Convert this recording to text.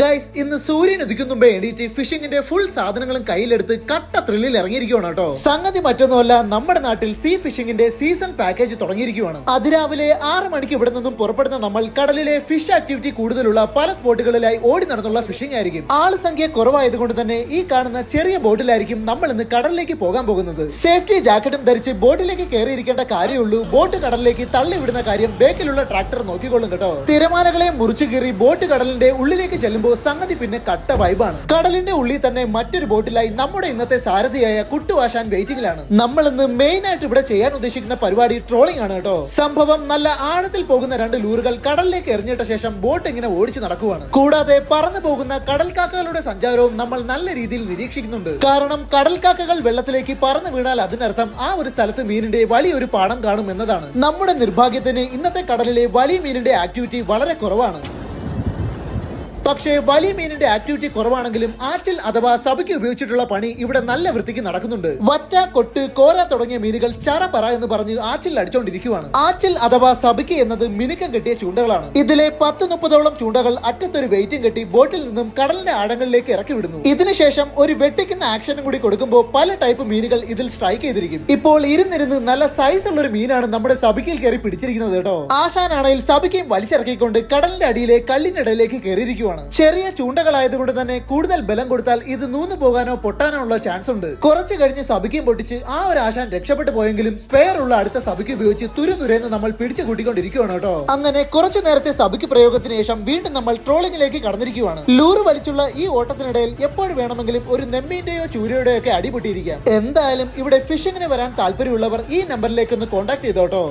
Guys ഇന്ന് സൂര്യൻ ഉദിക്കുന്നുമ്പേ എണീറ്റ് ഫിഷിംഗിന്റെ ഫുൾ സാധനങ്ങളും കയ്യിലെടുത്ത് കട്ട ത്രില്ലിൽ ഇറങ്ങിയിരിക്കുവാണ് കേട്ടോ. സംഗതി മറ്റൊന്നുമല്ല നമ്മുടെ നാട്ടിൽ സീ ഫിഷിംഗിന്റെ സീസൺ പാക്കേജ് തുടങ്ങിയിരിക്കുവാണ് അതിരാവിലെ ആറ് മണിക്ക് ഇവിടെ നിന്നും പുറപ്പെടുന്ന നമ്മൾ കടലിലെ ഫിഷ് ആക്ടിവിറ്റി കൂടുതലുള്ള പല സ്പോട്ടുകളിലായി ഓടി നടന്നുള്ള ഫിഷിംഗ് ആയിരിക്കും. ആൾ സംഖ്യ കുറവായതുകൊണ്ട് തന്നെ ഈ കാണുന്ന ചെറിയ ബോട്ടിലായിരിക്കും നമ്മൾ ഇന്ന് കടലിലേക്ക് പോകാൻ പോകുന്നത്. സേഫ്റ്റി ജാക്കറ്റും ധരിച്ച് ബോട്ടിലേക്ക് കയറിയിരിക്കേണ്ട കാര്യമുള്ളൂ. ബോട്ട് കടലിലേക്ക് തള്ളിവിടുന്ന കാര്യം ബേക്കിലുള്ള ട്രാക്ടർ നോക്കിക്കൊള്ളും കേട്ടോ. തിരമാലകളെ മുറിച്ചു കീറി ബോട്ട് കടലിന്റെ ഉള്ളിലേക്ക് ചെല്ലുമ്പോൾ സംഗതി പിന്നെ കട്ട വൈബാണ്. കടലിന്റെ ഉള്ളിൽ തന്നെ മറ്റൊരു ബോട്ടിലായി നമ്മുടെ ഇന്നത്തെ സാരഥിയായ കുട്ടുവാശാൻ വെയിറ്റിംഗിലാണ്. നമ്മൾ ഇന്ന് മെയിൻ ആയിട്ട് ഇവിടെ ചെയ്യാൻ ഉദ്ദേശിക്കുന്ന പരിപാടി ട്രോളിംഗ് ആണ് കേട്ടോ. സംഭവം നല്ല ആഴത്തിൽ പോകുന്ന രണ്ട് ലൂറുകൾ കടലിലേക്ക് എറിഞ്ഞിട്ട ശേഷം ബോട്ട് ഇങ്ങനെ ഓടിച്ചു നടക്കുവാണ്. കൂടാതെ പറന്നു പോകുന്ന കടൽക്കാക്കകളുടെ സഞ്ചാരവും നമ്മൾ നല്ല രീതിയിൽ നിരീക്ഷിക്കുന്നുണ്ട്. കാരണം കടൽക്കാക്കകൾ വെള്ളത്തിലേക്ക് പറന്നു വീണാൽ അതിനർത്ഥം ആ ഒരു സ്ഥലത്ത് മീനിന്റെ വലിയൊരു പാടം കാണും എന്നതാണ്. നമ്മുടെ നിർഭാഗ്യത്തിന് ഇന്നത്തെ കടലിലെ വലിയ മീനിന്റെ ആക്ടിവിറ്റി വളരെ കുറവാണ്. പക്ഷേ വലിയ മീനിന്റെ ആക്ടിവിറ്റി കുറവാണെങ്കിലും ആച്ചിൽ അഥവാ സഭയ്ക്ക് ഉപയോഗിച്ചിട്ടുള്ള പണി ഇവിടെ നല്ല വൃത്തിക്ക് നടക്കുന്നുണ്ട്. വറ്റ കൊട്ട് കോര തുടങ്ങിയ മീനുകൾ ചറപറ എന്ന് പറഞ്ഞ് ആച്ചിൽ അടിച്ചുകൊണ്ടിരിക്കുവാണ് ആച്ചിൽ അഥവാ സഭയ്ക്ക് എന്നത് മിനുക്കം കെട്ടിയ ചൂണ്ടകളാണ്. ഇതിലെ പത്ത് മുപ്പതോളം ചൂണ്ടകൾ അറ്റത്തൊരു വെയിറ്റും കെട്ടി ബോട്ടിൽ നിന്നും കടലിന്റെ ആഴങ്ങളിലേക്ക് ഇറക്കി വിടുന്നു. ഇതിനുശേഷം ഒരു വെട്ടിക്കുന്ന ആക്ഷനും കൂടി കൊടുക്കുമ്പോൾ പല ടൈപ്പ് മീനുകൾ ഇതിൽ സ്ട്രൈക്ക് ചെയ്തിരിക്കും. ഇപ്പോൾ ഇരുന്നിരുന്ന് നല്ല സൈസ് ഉള്ള ഒരു മീനാണ് നമ്മുടെ സഭയ്ക്ക് കയറി പിടിച്ചിരിക്കുന്നത് കേട്ടോ. ആശാനാണെങ്കിൽ സഭയ്ക്കും വലിച്ചിറക്കിക്കൊണ്ട് കടലിന്റെ അടിയിലെ കല്ലിന്റെ ഇടയിലേക്ക് കയറിയിരിക്കുവാണ് ചെറിയ ചൂണ്ടകളായതുകൊണ്ട് തന്നെ കൂടുതൽ ബലം കൊടുത്താൽ ഇത് നൂന്നു പോകാനോ പൊട്ടാനോ ഉള്ള ചാൻസ് ഉണ്ട് കുറച്ച് കഴിഞ്ഞ് സബിക്കും പൊട്ടിച്ച് ആ ഒരു ആശാൻ രക്ഷപ്പെട്ടു പോയെങ്കിലും സ്പെയർ ഉള്ള അടുത്ത സബിക്ക് ഉപയോഗിച്ച് തുരുതുരേന്ന് നമ്മൾ പിടിച്ചു കൂട്ടിക്കൊണ്ടിരിക്കുകയാണ് കേട്ടോ. അങ്ങനെ കുറച്ചു നേരത്തെ സബിക്ക് പ്രയോഗത്തിന് ശേഷം വീണ്ടും നമ്മൾ ട്രോളിംഗിലേക്ക് കടന്നിരിക്കുകയാണ് ലൂറ് വലിച്ചുള്ള ഈ ഓട്ടത്തിനിടയിൽ എപ്പോൾ വേണമെങ്കിലും ഒരു നെമ്മീന്റെയോ ചൂരയുടെയോ ഒക്കെ അടിപൊട്ടിയിരിക്കാം. എന്തായാലും ഇവിടെ ഫിഷിങ്ങിന് വരാൻ താല്പര്യമുള്ളവർ ഈ നമ്പറിലേക്ക് ഒന്ന് കോൺടാക്ട് ചെയ്തോട്ടോ.